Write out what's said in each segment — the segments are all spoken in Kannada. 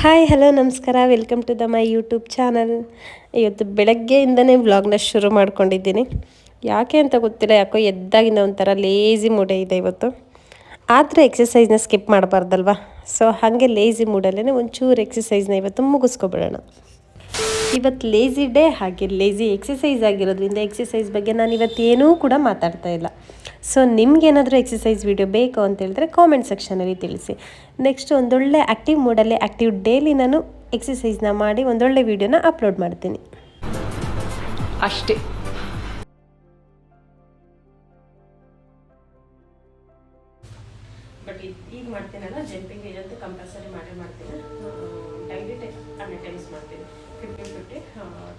ಹಲೋ, ನಮಸ್ಕಾರ. Welcome to the my YouTube channel ಇವತ್ತು ಬೆಳಗ್ಗೆಯಿಂದನೇ ವ್ಲಾಗ್ನ ಶುರು ಮಾಡ್ಕೊಂಡಿದ್ದೀನಿ. ಯಾಕೆ ಅಂತ ಗೊತ್ತಿಲ್ಲ, ಯಾಕೋ ಎದ್ದಾಗಿಂದ ಒಂಥರ ಲೇಜಿ ಮೂಡೆ ಇದೆ ಇವತ್ತು. ಆದರೆ ಎಕ್ಸಸೈಸ್ನ ಸ್ಕಿಪ್ ಮಾಡಬಾರ್ದಲ್ವಾ? ಸೊ ಹಾಗೆ ಲೇಸಿ ಮೂಡಲ್ಲೇ ಒಂಚೂರು ಎಕ್ಸಸೈಸ್ನ ಇವತ್ತು ಮುಗಿಸ್ಕೊಬಿಡೋಣ. ಇವತ್ತು ಲೇಜಿ ಡೇ ಹಾಗೆ ಲೇಜಿ ಎಕ್ಸಸೈಸ್ ಆಗಿರೋದ್ರಿಂದ ಎಕ್ಸಸೈಸ್ ಬಗ್ಗೆ ನಾನು ಇವತ್ತೇನೂ ಕೂಡ ಮಾತಾಡ್ತಾ ಇಲ್ಲ. ಸೊ ನಿಮ್ಗೇನಾದರೂ ಎಕ್ಸಸೈಸ್ ವಿಡಿಯೋ ಬೇಕು ಅಂತ ಹೇಳಿದ್ರೆ ಕಾಮೆಂಟ್ ಸೆಕ್ಷನಲ್ಲಿ ತಿಳಿಸಿ. ನೆಕ್ಸ್ಟ್ ಒಂದೊಳ್ಳೆ ಆ್ಯಕ್ಟಿವ್ ಮೂಡಲ್ಲಿ ಆ್ಯಕ್ಟಿವ್ ಡೇಲಿ ನಾನು ಎಕ್ಸಸೈಸ್ನ ಮಾಡಿ ಒಂದೊಳ್ಳೆ ವೀಡಿಯೋನ ಅಪ್ಲೋಡ್ ಮಾಡ್ತೀನಿ. ಅಷ್ಟೇ. ಬಟ್ ಈಗ ಮಾಡ್ತೀನಲ್ಲ ಜಂಪಿಂಗ್ ಇದಂತೂ ಕಂಪಲ್ಸರಿ ಮಾಡೇ ಮಾಡ್ತೀನಿ. ಡೈಲಿ ಹಂಡ್ರೆಡ್ ಟೈಮ್ಸ್ ಮಾಡ್ತೀನಿ. ಫಿಫ್ಟೀನ್ ಫಿಫ್ಟಿ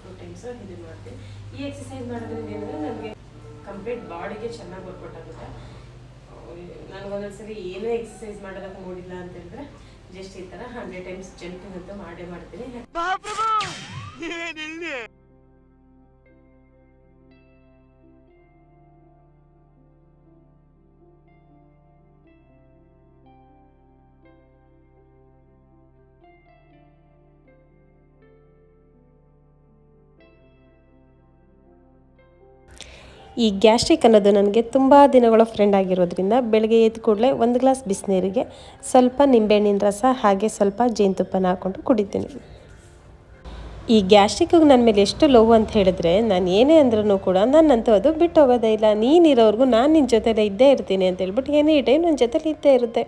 ಟೂ ಟೈಮ್ಸ್ ಇದು ಮಾಡ್ತೀನಿ. ಈ ಎಕ್ಸಸೈಸ್ ಮಾಡೋದ್ರಿಂದ ಏನಂದರೆ ನನಗೆ ಕಂಪ್ಲೀಟ್ ಬಾಡಿಗೆ ಚೆನ್ನಾಗಿ ವರ್ಕೌಟ್ ಆಗುತ್ತೆ ನನಗೊಂದೊಂದ್ಸರಿ ಏನೇ ಎಕ್ಸಸೈಸ್ ಮಾಡೋದಕ್ಕೆ ಮೂಡಿಲ್ಲ ಅಂತ ಹೇಳಿದ್ರೆ ಜಸ್ಟ್ ಈ ಥರ ಹಂಡ್ರೆಡ್ ಟೈಮ್ಸ್ ಜಂಪಿಂಗ್ ಅಂತ ಮಾಡೇ ಮಾಡ್ತೀನಿ. ಈ ಗ್ಯಾಸ್ಟ್ರಿಕ್ ಅನ್ನೋದು ನನಗೆ ತುಂಬ ದಿನಗಳ ಫ್ರೆಂಡ್ ಆಗಿರೋದ್ರಿಂದ ಬೆಳಗ್ಗೆ ಎದ್ದ ಕೂಡಲೇ ಒಂದು ಗ್ಲಾಸ್ ಬಿಸಿನೀರಿಗೆ ಸ್ವಲ್ಪ ನಿಂಬೆಹಣ್ಣಿನ ರಸ ಹಾಗೆ ಸ್ವಲ್ಪ ಜೇನುತುಪ್ಪನ ಹಾಕ್ಕೊಂಡು ಕುಡಿತೀನಿ. ಈ ಗ್ಯಾಸ್ಟ್ರಿಕ್ಕಿಗೆ ನನ್ನ ಮೇಲೆ ಎಷ್ಟು ಲೋವು ಅಂತ ಹೇಳಿದ್ರೆ ನಾನು ಏನೇ ಅಂದ್ರೂ ಕೂಡ ನನ್ನಂತೂ ಅದು ಬಿಟ್ಟು ಹೋಗೋದೇ ಇಲ್ಲ ನೀನಿರೋವರೆಗೂ ನಾನು ನಿನ್ನ ಜೊತೆಲೇ ಇದ್ದೇ ಇರ್ತೀನಿ ಅಂತ ಹೇಳ್ಬಿಟ್ಟು ಏನೇ ಟೈಮ್ ನನ್ನ ಜೊತೆಲಿ ಇದ್ದೇ ಇರುತ್ತೆ.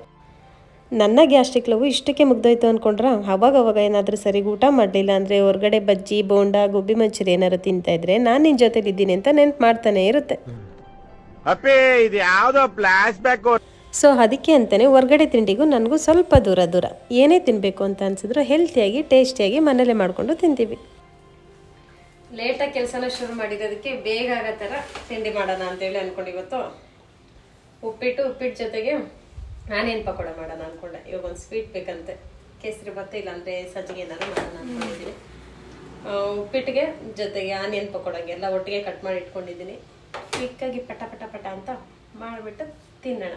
ನನ್ನ ಗ್ಯಾಸ್ಟ್ರಿಕ್ ಲವ್ ಇಷ್ಟಕ್ಕೆ ಮುಗ್ದೋಯ್ತು ಅಂದ್ಕೊಂಡ್ರೆ ಅವಾಗ ಅವಾಗ ಏನಾದರೂ ಸರಿ ಊಟ ಮಾಡಲಿಲ್ಲ ಅಂದರೆ ಹೊರಗಡೆ ಬಜ್ಜಿ ಬೋಂಡ ಗೋಬಿ ಮಂಚೂರಿ ಏನಾರು ತಿಂತಾ ಇದ್ರೆ ನಾನು ನಿನ್ನ ಜೊತೆಲಿ ಇದ್ದೀನಿ ಅಂತ ನೆನ್ಪು ಮಾಡ್ತಾನೆ ಇರುತ್ತೆ. ಅಪ್ಪಿ ಇದು ಯಾವ್ದೋ ಫ್ಲಾಶ್ ಬ್ಯಾಕ್ ಸೊ ಅದಕ್ಕೆ ಅಂತಲೇ ಹೊರಗಡೆ ತಿಂಡಿಗೂ ನನಗೂ ಸ್ವಲ್ಪ ದೂರ ದೂರ. ಏನೇ ತಿನ್ನಬೇಕು ಅಂತ ಅನ್ಸಿದ್ರು ಹೆಲ್ತಿಯಾಗಿ ಟೇಸ್ಟಿಯಾಗಿ ಮನೇಲೆ ಮಾಡಿಕೊಂಡು ತಿಂತೀವಿ. ಲೇಟಾಗಿ ಕೆಲಸನ ಶುರು ಮಾಡಿರೋದಕ್ಕೆ ಬೇಗ ಆಗೋ ಥರ ತಿಂಡಿ ಮಾಡೋಣ ಅಂತೇಳಿ ಅಂದ್ಕೊಂಡು ಇವತ್ತು ಉಪ್ಪಿಟ್ಟು ಉಪ್ಪಿಟ್ಟು ಜೊತೆಗೆ ನಾನೇನು ಪಕೋಡ ಮಾಡೋಣ ಅನ್ಕೊಂಡೆ. ಇವಾಗ ಒಂದು ಸ್ವೀಟ್ ಬೇಕಂತೆ. ಕೇಸರಿ ಭತ್ತ ಇಲ್ಲಾಂದರೆ ಸಜ್ಜಿಗೆ ಏನಾದ್ರು ಮಾಡೋಣ ಅಂದ್ಕೊಂಡಿದ್ದೀನಿ ಉಪ್ಪಿಟ್ಟಿಗೆ ಜೊತೆಗೆ ಆನಿಯನ್ ಪಕೋಡಗೆ ಎಲ್ಲ ಒಟ್ಟಿಗೆ ಕಟ್ ಮಾಡಿ ಇಟ್ಕೊಂಡಿದ್ದೀನಿ. ಕ್ವಿಕ್ಕಾಗಿ ಪಟ ಪಟ ಪಟ ಅಂತ ಮಾಡಿಬಿಟ್ಟು ತಿನ್ನೋಣ.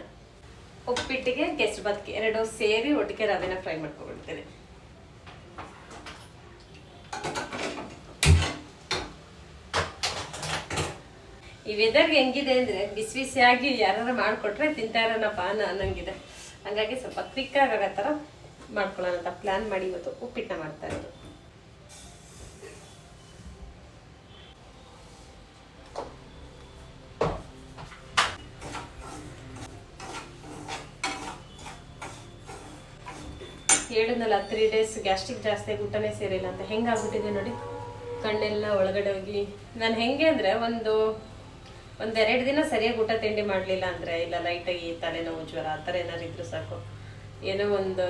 ಉಪ್ಪಿಟ್ಟಿಗೆ, ಕೇಸರಿ ಬತ್ಗೆ ಎರಡು ಸೇರಿ ಒಟ್ಟಿಗೆ ರವೆನ ಫ್ರೈ ಮಾಡ್ಕೊಬಿಡ್ತೀನಿ ಈ ವೆದರ್ ಹೆಂಗಿದೆ ಅಂದ್ರೆ ಬಿಸಿ ಬಿಸಿಯಾಗಿ ಯಾರು ಮಾಡಿಕೊಟ್ರೆ ತಿಂತಾ ಇರೋನಪ್ಪ ಅನ್ನೋ ಅನ್ನಂಗಿದೆ. ಹಂಗಾಗಿ ಸ್ವಲ್ಪ ಕ್ವಿಕ್ ಆಗೋ ಥರ ಮಾಡ್ಕೊಳ್ಳೋಣ ಅಂತ ಪ್ಲಾನ್ ಮಾಡಿ ಇವತ್ತು ಉಪ್ಪಿಟ್ಟನ್ನ ಮಾಡ್ತಾ ಇರೋದು. ಹೇಳಿದ್ನಲ್ಲ ತ್ರೀ ಡೇಸ್ ಗ್ಯಾಸ್ಟ್ರಿಕ್ ಜಾಸ್ತಿ ಊಟನೇ ಸೇರಿಲ್ಲ ಅಂತ ಹೆಂಗಾಗ್ಬಿಟ್ಟಿದೆ ನೋಡಿ. ಕಣ್ಣೆಲ್ಲ ಒಳಗಡೆ ಹೋಗಿ. ನಾನು ಹೆಂಗೆ ಅಂದರೆ ಒಂದು ಒಂದೆರಡು ದಿನ ಸರಿಯಾಗಿ ಊಟ ತಿಂಡಿ ಮಾಡಲಿಲ್ಲ ಅಂದರೆ ಇಲ್ಲ ಲೈಟಾಗಿ ತಲೆನೋವು ಜ್ವರ ಆ ಥರ ಏನಾದ್ರು ಇದ್ರೂ ಸಾಕು. ಏನೋ ಒಂದು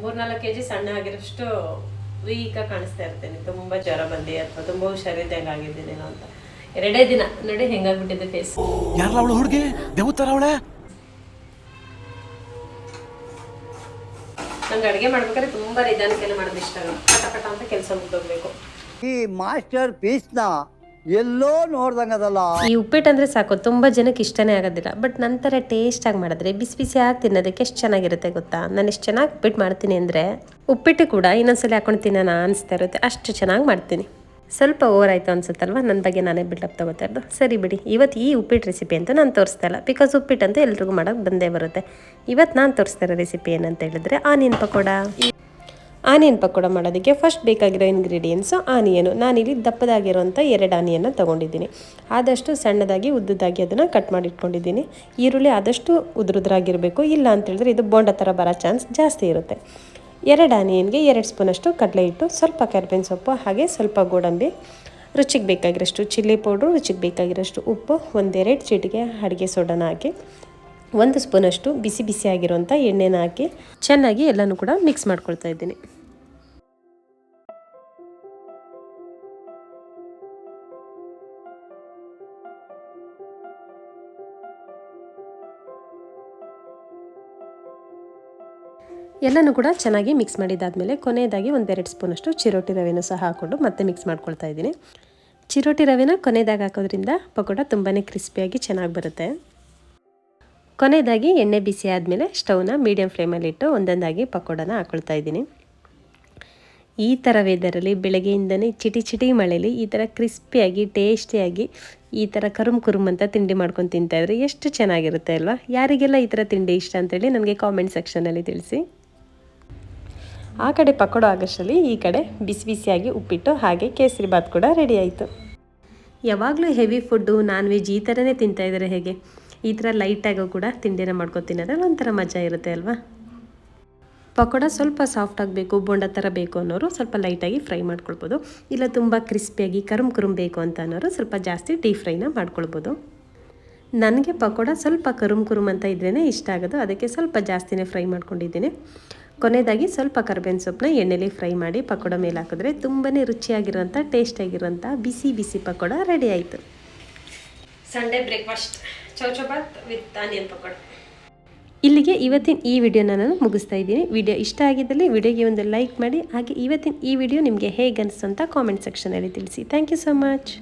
ಮೂರ್ನಾಲ್ಕು ಕೆ ಜಿ ಸಣ್ಣ ಆಗಿರೋಷ್ಟು ವೀಕಾಗಿ ಕಾಣಿಸ್ತಾ ಇರ್ತೇನೆ ತುಂಬ ಜ್ವರ ಬಂದಿ ಅಥವಾ ತುಂಬ ಹುಷಾರಿದ್ದಂಗೆ ಆಗಿದ್ದೀನೇನೋ ಅಂತ. ಎರಡೇ ದಿನ. ನೋಡಿ ಹೆಂಗಾಗ್ಬಿಟ್ಟಿದೆ ಫೇಸ್ ಯಾರಲ್ಲ ಅವಳು ಹುಡುಗಿ? ದೇವತರ ಅವಳೆ? ನಂಗೆ ಅಡುಗೆ ಮಾಡ್ಬೇಕಾದ್ರೆ ತುಂಬ ನಿಧಾನಕ್ಕೆಲ್ಲ ಮಾಡೋದು ಇಷ್ಟ ಕಟ ಪಟ ಪಟ ಅಂತ ಕೆಲಸ ಮುಗ್ದೋಗ್ಬೇಕು. ಈ ಮಾಸ್ಟರ್ ಪೀಸ್ನ ಎಲ್ಲೋ ನೋಡ್ದಂಗದಲ್ಲ. ಈ ಉಪ್ಪಿಟ್ಟು ಅಂದ್ರೆ ಸಾಕು, ತುಂಬಾ ಜನಕ್ಕೆ ಇಷ್ಟನೇ ಆಗೋದಿಲ್ಲ. ಬಟ್ ನಂತರ ಟೇಸ್ಟಾಗಿ ಮಾಡಿದ್ರೆ, ಬಿಸಿ ಬಿಸಿ ಆಗಿ ತಿನ್ನೋದಕ್ಕೆ ಎಷ್ಟು ಚೆನ್ನಾಗಿರುತ್ತೆ ಗೊತ್ತಾ? ನಾನು ಎಷ್ಟು ಚೆನ್ನಾಗಿ ಉಪ್ಪಿಟ್ಟು ಮಾಡ್ತೀನಿ ಅಂದ್ರೆ, ಉಪ್ಪಿಟ್ಟು ಕೂಡ ಇನ್ನೊಂದ್ಸಲ ಹಾಕೊಂಡು ತಿನ್ನೋಣ ಅನಿಸ್ತಾ ಇರುತ್ತೆ. ಅಷ್ಟು ಚೆನ್ನಾಗಿ ಮಾಡ್ತೀನಿ. ಸ್ವಲ್ಪ ಓವರ್ ಆಯಿತು ಅನ್ಸುತ್ತಲ್ವ? ನನ್ನ ಬಗ್ಗೆ ನಾನೇ ಬಿಲ್ಡಪ್ ತಗೋತಾ ಇರೋದು. ಸರಿ ಬಿಡಿ. ಇವತ್ತು ಈ ಉಪ್ಪಿಟ್ಟು ರೆಸಿಪಿ ಅಂತ ನಾನು ತೋರಿಸ್ತಾ ಇಲ್ಲ. ಬಿಕಾಸ್ ಉಪ್ಪಿಟ್ಟು ಅಂತ ಎಲ್ರಿಗೂ ಮಾಡೋಕ್ಕೆ ಬಂದೇ ಬರುತ್ತೆ. ಇವತ್ತು ನಾನು ತೋರಿಸ್ತಾ ಇರೋ ರೆಸಿಪಿ ಏನಂತ ಹೇಳಿದ್ರೆ, ಆ ಆನಿಯನ್ ಪಕೋಡ. ಆನಿಯನ್ ಪಕೋಡ ಮಾಡೋದಕ್ಕೆ ಫಸ್ಟ್ ಬೇಕಾಗಿರೋ ಇಂಗ್ರೀಡಿಯೆಂಟ್ಸು ಆನಿಯನು ನಾನಿಲ್ಲಿ ದಪ್ಪದಾಗಿರೋಂಥ ಎರಡು ಆನಿಯನ್ನು ತೊಗೊಂಡಿದ್ದೀನಿ. ಆದಷ್ಟು ಸಣ್ಣದಾಗಿ, ಉದ್ದದಾಗಿ ಅದನ್ನು ಕಟ್ ಮಾಡಿ ಇಟ್ಕೊಂಡಿದ್ದೀನಿ ಈರುಳ್ಳಿ ಆದಷ್ಟು ಉದ್ರುದ್ರಾಗಿರಬೇಕು. ಇಲ್ಲ ಅಂತೇಳಿದ್ರೆ ಇದು ಬೋಂಡ ಥರ ಬರೋ ಚಾನ್ಸ್ ಜಾಸ್ತಿ ಇರುತ್ತೆ. ಎರಡು ಆನಿಯನ್ಗೆ ಎರಡು ಸ್ಪೂನಷ್ಟು ಕಡಲೆ ಹಿಟ್ಟು, ಸ್ವಲ್ಪ ಕರ್ಬೇವಿನ ಸೊಪ್ಪು, ಹಾಗೆ ಸ್ವಲ್ಪ ಗೋಡಂಬಿ. ರುಚಿಗೆ ಬೇಕಾಗಿರೋಷ್ಟು ಚಿಲ್ಲಿ ಪೌಡ್ರು ರುಚಿಗೆ ಬೇಕಾಗಿರೋಷ್ಟು ಉಪ್ಪು, ಒಂದೆರಡು ಚಿಟಿಗೆ ಅಡುಗೆ ಸೋಡನ ಹಾಕಿ, ಒಂದು ಸ್ಪೂನಷ್ಟು ಬಿಸಿ ಬಿಸಿ ಆಗಿರುವಂಥ ಎಣ್ಣೆನ ಹಾಕಿ, ಚೆನ್ನಾಗಿ ಎಲ್ಲನೂ ಕೂಡ ಮಿಕ್ಸ್ ಮಾಡ್ಕೊಳ್ತಾ ಇದ್ದೀನಿ. ಎಲ್ಲನೂ ಕೂಡ ಚೆನ್ನಾಗಿ ಮಿಕ್ಸ್ ಮಾಡಿದಾದ್ಮೇಲೆ ಕೊನೆಯದಾಗಿ ಒಂದೆರಡು ಸ್ಪೂನಷ್ಟು ಚಿರೋಟಿ ರವೆನೂ ಸಹ ಹಾಕ್ಕೊಂಡು ಮತ್ತೆ ಮಿಕ್ಸ್ ಮಾಡ್ಕೊಳ್ತಾ ಇದ್ದೀನಿ. ಚಿರೋಟಿ ರವೆನ ಕೊನೆಯದಾಗಿ ಹಾಕೋದ್ರಿಂದ ಪಕೋಡ ತುಂಬಾ ಕ್ರಿಸ್ಪಿಯಾಗಿ ಚೆನ್ನಾಗಿ ಬರುತ್ತೆ. ಕೊನೆಯದಾಗಿ ಎಣ್ಣೆ ಬಿಸಿ ಆದಮೇಲೆ ಸ್ಟವ್ನ ಮೀಡಿಯಮ್ ಫ್ಲೇಮಲ್ಲಿಟ್ಟು ಒಂದೊಂದಾಗಿ ಪಕೋಡನ ಹಾಕ್ಕೊಳ್ತಾ ಇದ್ದೀನಿ. ಈ ಥರ ವೇದರಲ್ಲಿ ಬೆಳಗ್ಗೆಯಿಂದನೇ ಚಿಟಿ ಚಿಟಿ ಮಳೆಯಲ್ಲಿ ಈ ಥರ ಕ್ರಿಸ್ಪಿಯಾಗಿ ಟೇಸ್ಟಿಯಾಗಿ ಈ ಥರ ಕರುಮ್ ಕುರುಮ್ ಅಂತ ತಿಂಡಿ ಮಾಡ್ಕೊಂಡು ತಿಂತಾಯಿದ್ರೆ ಎಷ್ಟು ಚೆನ್ನಾಗಿರುತ್ತೆ ಅಲ್ವಾ? ಯಾರಿಗೆಲ್ಲ ಈ ಥರ ತಿಂಡಿ ಇಷ್ಟ ಅಂತೇಳಿ ನನಗೆ ಕಾಮೆಂಟ್ ಸೆಕ್ಷನಲ್ಲಿ ತಿಳಿಸಿ. ಆ ಕಡೆ ಪಕೋಡ ಆಗಷ್ಟರಲ್ಲಿ ಈ ಕಡೆ ಬಿಸಿ ಬಿಸಿಯಾಗಿ ಉಪ್ಪಿಟ್ಟು ಹಾಗೆ ಕೇಸರಿ ಬಾತ್ ಕೂಡ ರೆಡಿ ಆಯಿತು. ಯಾವಾಗಲೂ ಹೆವಿ ಫುಡ್ಡು ನಾನ್ ವೆಜ್ ಈ ಥರನೇ ತಿಂತಾ ಇದ್ದಾರೆ ಹೇಗೆ? ಈ ಥರ ಲೈಟಾಗೂ ಕೂಡ ತಿಂಡಿನ ಮಾಡ್ಕೊಂಡು ಒಂಥರ ಮಜಾ ಇರುತ್ತೆ ಅಲ್ವಾ? ಪಕೋಡ ಸ್ವಲ್ಪ ಸಾಫ್ಟ್ ಆಗಬೇಕು, ಬೋಂಡ ಥರ ಬೇಕು ಅನ್ನೋರು ಸ್ವಲ್ಪ ಲೈಟಾಗಿ ಫ್ರೈ ಮಾಡ್ಕೊಳ್ಬೋದು. ಇಲ್ಲ ತುಂಬ ಕ್ರಿಸ್ಪಿಯಾಗಿ ಕರುಮ್ ಕುರುಮ್ ಬೇಕು ಅಂತ ಅನ್ನೋರು ಸ್ವಲ್ಪ ಜಾಸ್ತಿ ಡೀಪ್ ಫ್ರೈನ ಮಾಡ್ಕೊಳ್ಬೋದು. ನನಗೆ ಪಕೋಡ ಸ್ವಲ್ಪ ಕರುಮ್ ಕುರುಮ್ ಅಂತ ಇದ್ರೇ ಇಷ್ಟ ಆಗೋದು, ಅದಕ್ಕೆ ಸ್ವಲ್ಪ ಜಾಸ್ತಿನೇ ಫ್ರೈ ಮಾಡ್ಕೊಂಡಿದ್ದೀನಿ. ಕೊನೆಯದಾಗಿ ಸ್ವಲ್ಪ ಕರ್ಬೇವಿನ ಸೊಪ್ಪನ್ನ ಎಣ್ಣೆಲಿ ಫ್ರೈ ಮಾಡಿ ಪಕೋಡ ಮೇಲೆ ಹಾಕಿದ್ರೆ ತುಂಬಾ ರುಚಿಯಾಗಿರೋಂಥ ಟೇಸ್ಟಾಗಿರೋಂಥ ಬಿಸಿ ಬಿಸಿ ಪಕೋಡ ರೆಡಿ ಆಯಿತು. Sunday breakfast chow chow bath with onion pakoda. ಇಲ್ಲಿಗೆ ಇವತ್ತಿನ ಈ ವಿಡಿಯೋನ ನಾನು ಮುಗಿಸ್ತಾ ಇದ್ದೀನಿ. ವಿಡಿಯೋ ಇಷ್ಟ ಆಗಿದ್ದಲ್ಲಿ ವಿಡಿಯೋಗೆ ಒಂದು ಲೈಕ್ ಮಾಡಿ ಹಾಗೆ ಇವತ್ತಿನ ಈ ವಿಡಿಯೋ ನಿಮಗೆ ಹೇಗೆ ಅನಿಸ್ತು ಅಂತ ಕಾಮೆಂಟ್ ಸೆಕ್ಷನಲ್ಲಿ ತಿಳಿಸಿ. Thank you so much